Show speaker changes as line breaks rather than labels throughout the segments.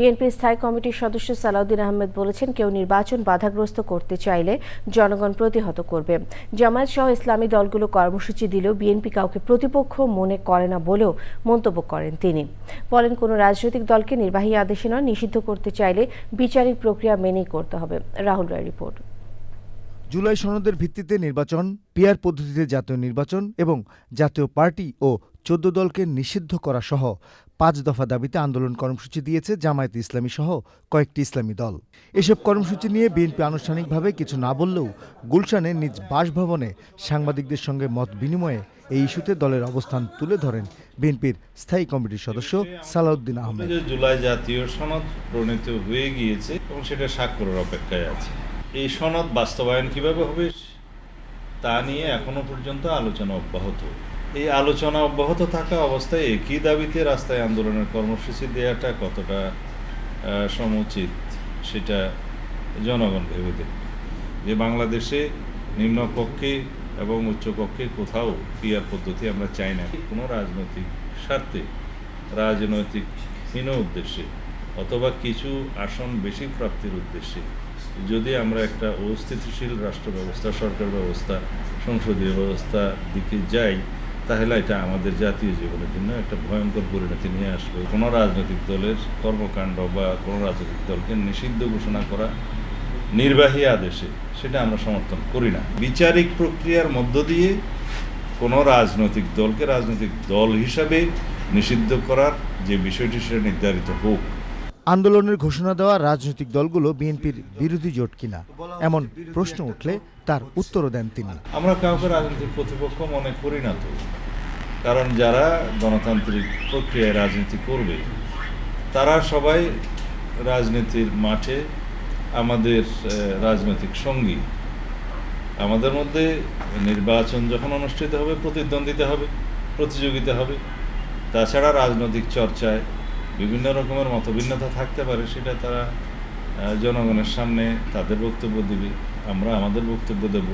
বিএনপির স্থায়ী কমিটির সদস্য সালাউদ্দিন আহমেদ বলেছেন, কেউ নির্বাচন বাধাগ্রস্ত করতে চাইলে জনগণ প্রতিহত করবে। জামায়াত সহ ইসলামী দলগুলো কর্মসূচি দিলেও বিএনপি কাউকে প্রতিপক্ষ মনে করে না বলেও মন্তব্য করেন তিনি। বলেন, কোনো রাজনৈতিক দলকে নির্বাহী আদেশে নয়, নিষিদ্ধ করতে চাইলে বিচারিক প্রক্রিয়া মেনেই করতে হবে। রাহুল রায় রিপোর্ট।
জুলাই সনদের ভিত্তিতে নির্বাচন, পিয়ার পদ্ধতিতে জাতীয় নির্বাচন এবং জাতীয় পার্টি ও চোদ্দ দলকে নিষিদ্ধ করা সহ পাঁচ দফা দাবিতে আন্দোলন কর্মসূচি দিয়েছে জামায়াত ইসলামী সহ কয়েকটি ইসলামী দল। এসব কর্মসূচি নিয়ে বিএনপি আনুষ্ঠানিকভাবে কিছু না বললেও গুলশানে নিজ বাসভবনে সাংবাদিকদের সঙ্গে মত বিনিময়ে এই ইস্যুতে দলের অবস্থান তুলে ধরেন বিএনপির স্থায়ী কমিটির সদস্য সালাউদ্দিন আহমেদ।
জুলাই জাতীয় সনদ প্রণীত হয়ে গিয়েছে এবং সেটা স্বাক্ষরের অপেক্ষায় আছে। এই সনদ বাস্তবায়ন কীভাবে হবে তা নিয়ে এখনও পর্যন্ত আলোচনা অব্যাহত। এই আলোচনা অব্যাহত থাকা অবস্থায় একই দাবিতে রাস্তায় আন্দোলনের কর্মসূচি দেওয়াটা কতটা সমুচিত সেটা জনগণ ভেবে দেখবে। যে বাংলাদেশে নিম্নকক্ষে এবং উচ্চকক্ষে কোথাও ক্রিয়ার পদ্ধতি আমরা চাই না কোনো রাজনৈতিক স্বার্থে, রাজনৈতিক হীন উদ্দেশ্যে অথবা কিছু আসন বেশি প্রাপ্তির উদ্দেশ্যে। যদি আমরা একটা অস্থিতিশীল রাষ্ট্র ব্যবস্থা সরকার ব্যবস্থা, সংসদীয় ব্যবস্থা দিকে যাই তাহলে এটা আমাদের জাতীয় জীবনের জন্য একটা ভয়ঙ্কর পরিণতি নিয়ে আসবে কোনো রাজনৈতিক দলের কর্মকাণ্ড বা কোনো রাজনৈতিক দলকে নিষিদ্ধ ঘোষণা করা নির্বাহী আদেশে সেটা আমরা সমর্থন করি না। বিচারিক প্রক্রিয়ার মধ্য দিয়ে কোনো রাজনৈতিক দলকে রাজনৈতিক দল হিসাবে নিষিদ্ধ করার যে বিষয়টি সেটা নির্ধারিত হোক।
আন্দোলনের ঘোষণা দেওয়া রাজনৈতিক দলগুলো বিএনপির বিরোধী জোট কিনা এমন প্রশ্ন উঠলে তার উত্তরও দেন তিনি।
আমরা কাউকে রাজনৈতিক প্রতিপক্ষ মনে করি না তো। কারণ যারা গণতান্ত্রিক প্রক্রিয়ায় রাজনীতি করবে, তারা সবাই রাজনীতির মাঠে আমাদের রাজনৈতিক সঙ্গী। আমাদের মধ্যে নির্বাচন যখন অনুষ্ঠিত হবে, প্রতিদ্বন্দ্বিতা হবে, প্রতিযোগিতা হবে। তাছাড়া রাজনৈতিক চর্চায় বিভিন্ন রকমের মতভিন্নতা থাকতে পারে, সেটা তারা জনগণের সামনে তাদের বক্তব্য দিবে, আমরা আমাদের বক্তব্য দেব।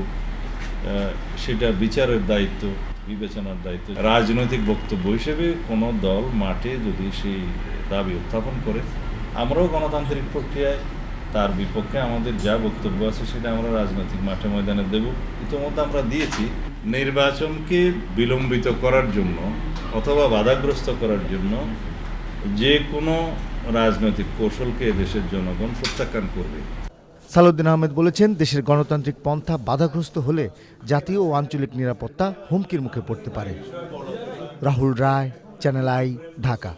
সেটা বিচারের দায়িত্ব, বিবেচনার দায়িত্ব। রাজনৈতিক বক্তব্য হিসেবে কোনো দল মাঠে যদি সেই দাবি উত্থাপন করে, আমরাও গণতান্ত্রিক প্রক্রিয়ায়, তার বিপক্ষে আমাদের যা বক্তব্য আছে সেটা আমরা রাজনৈতিক মাঠে ময়দানে দেব। ইতিমধ্যে আমরা দিয়েছি, নির্বাচনকে বিলম্বিত করার জন্য অথবা বাধাগ্রস্ত করার জন্য যে কোনো রাজনৈতিক কৌশলকে দেশের জনগণ প্রত্যাখ্যান করবে।
সালুদ্দিন আহমেদ বলেছেন, দেশের গণতান্ত্রিক পন্থা বাধাগ্রস্ত হলে জাতীয় ও আঞ্চলিক নিরাপত্তা হুমকির মুখে পড়তে পারে। Rahul Roy, channel I, Dhaka.